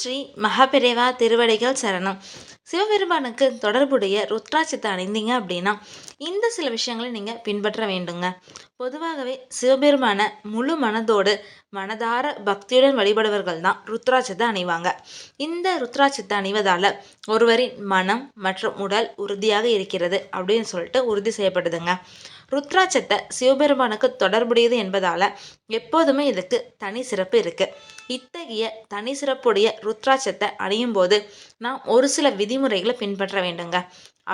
ஸ்ரீ மகாபிரேவா திருவடிகள் சரணம். சிவபெருமானுக்கு தொடர்புடைய ருத்ராட்சத்தை அணிந்தீங்க அப்படின்னா இந்த சில விஷயங்களை நீங்கள் பின்பற்ற வேண்டுங்க. பொதுவாகவே சிவபெருமான முழு மனதோடு மனதார பக்தியுடன் வழிபடுவர்கள் தான் ருத்ராட்சத்தை அணிவாங்க. இந்த ருத்ராட்சத்தை அணிவதால் ஒருவரின் மனம் மற்றும் உடல் உறுதியாக இருக்கிறது அப்படின்னு சொல்லிட்டு உறுதி செய்யப்படுதுங்க. ருத்ராட்சத்தை சிவபெருமானுக்கு தொடர்புடையது என்பதால் எப்போதுமே இதுக்கு தனி சிறப்பு இருக்குது இத்தகைய தனி சிறப்புடைய ருத்ராட்சத்தை அணியும் போது நாம் ஒரு சில விதிமுறைகளை பின்பற்ற வேண்டுங்க.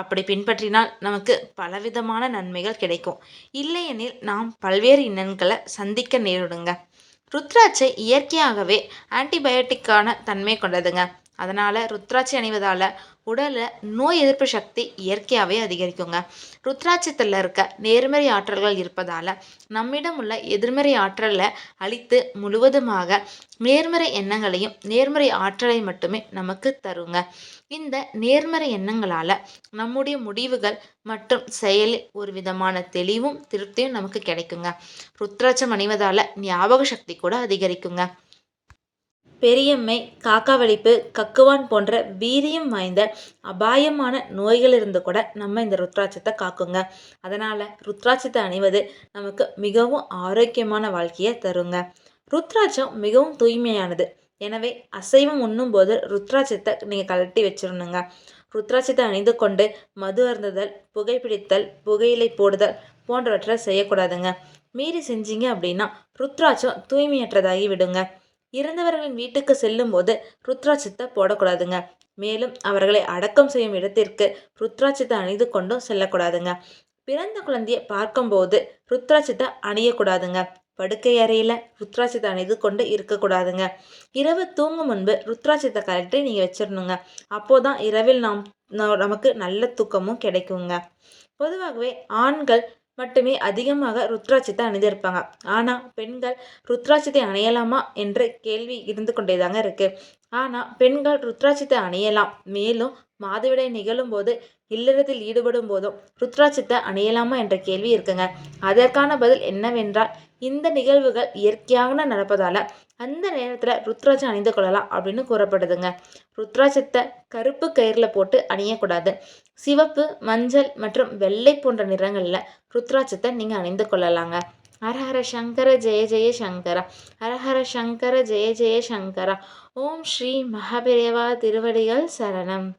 அப்படி பின்பற்றினால் நமக்கு பலவிதமான நன்மைகள் கிடைக்கும். இல்லையெனில் நாம் பல்வேறு இன்னல்களை சந்திக்க நேரிடுங்க. ருத்ராட்சை இயற்கையாகவே ஆன்டிபயோட்டிக்கான தன்மை கொண்டதுங்க. அதனால் ருத்ராட்சி அணிவதால் உடலில் நோய் எதிர்ப்பு சக்தி இயற்கையாகவே அதிகரிக்குங்க. ருத்ராட்சத்தில் இருக்க நேர்மறை ஆற்றல்கள் இருப்பதால் நம்மிடம் உள்ள எதிர்மறை ஆற்றலை அழித்து முழுவதுமாக நேர்மறை எண்ணங்களையும் நேர்மறை ஆற்றலை மட்டுமே நமக்கு தருங்க. இந்த நேர்மறை எண்ணங்களால் நம்முடைய முடிவுகள் மற்றும் செயலில் ஒரு விதமான தெளிவும் திருப்தியும் நமக்கு கிடைக்குங்க. ருத்ராட்சம் அணிவதால் ஞாபக சக்தி கூட அதிகரிக்குங்க. பெரியம்மை காக்காவளிப்பு கக்குவான் போன்ற வீரியம் வாய்ந்த அபாயமான நோய்களிலிருந்து கூட நம்ம இந்த ருத்ராட்சத்தை காக்குங்க. அதனால் ருத்ராட்சத்தை அணிவது நமக்கு மிகவும் ஆரோக்கியமான வாழ்க்கையை தருங்க. ருத்ராட்சம் மிகவும் தூய்மையானது. எனவே அசைவம் உண்ணும் போது ருத்ராட்சத்தை நீங்கள் கழட்டி வச்சிடணுங்க ருத்ராட்சத்தை அணிந்து கொண்டு மது அருந்துதல் புகைப்பிடித்தல் புகையிலை போடுதல் போன்றவற்றை செய்யக்கூடாதுங்க. மீறி செஞ்சீங்க அப்படின்னா ருத்ராட்சம் தூய்மையற்றதாகி விடுங்க. இறந்தவர்களின் வீட்டுக்கு செல்லும்போது ருத்ராட்சத்தை போடக்கூடாதுங்க. மேலும் அவர்களை அடக்கம் செய்யும் இடத்திற்கு ருத்ராட்சத்தை அணிந்து கொண்டும் செல்லக்கூடாதுங்க. பிறந்த குழந்தையை பார்க்கும்போது ருத்ராட்சத்தை அணியக்கூடாதுங்க. படுக்கை அறையில் ருத்ராட்சத்தை அணிந்து கொண்டு இருக்கக்கூடாதுங்க. இரவு தூங்கும் முன்பு ருத்ராட்சத்தை கலட்டி நீங்கள் வச்சிடணுங்க அப்போதான் இரவில் நாம் நமக்கு நல்ல தூக்கமும் கிடைக்குங்க. பொதுவாகவே ஆண்கள் மட்டுமே அதிகமாக ருத்ராட்சத்தை அணிந்திருப்பாங்க. ஆனால் பெண்கள் ருத்ராட்சத்தை அணியலாமா என்ற கேள்வி இருந்து கொண்டே தாங்க இருக்குது ஆனால் பெண்கள் ருத்ராட்சத்தை அணியலாம். மேலும் மாதவிடை நிகழும் போது இல்லறத்தில் ஈடுபடும் போதும் ருத்ராட்சத்தை அணியலாமா என்ற கேள்வி இருக்குங்க. அதற்கான பதில் என்னவென்றால் இந்த நிகழ்வுகள் இயற்கையாக நடப்பதால் அந்த நேரத்தில் ருத்ராட்சம் அணிந்து கொள்ளலாம் அப்படின்னு கூறப்படுதுங்க. ருத்ராட்சத்தை கருப்பு கயிறில் போட்டு அணியக்கூடாது. சிவப்பு மஞ்சள் மற்றும் வெள்ளை போன்ற நிறங்களில் ருத்ராட்சத்தை நீங்கள் அணிந்து கொள்ளலாங்க. ஹரஹர சங்கர ஜெய ஜெய சங்கர ஹரஹர சங்கர ஜெய ஜெய சங்கர ஓம் ஸ்ரீ மகாபிரேவா திருவடிகள் சரணம்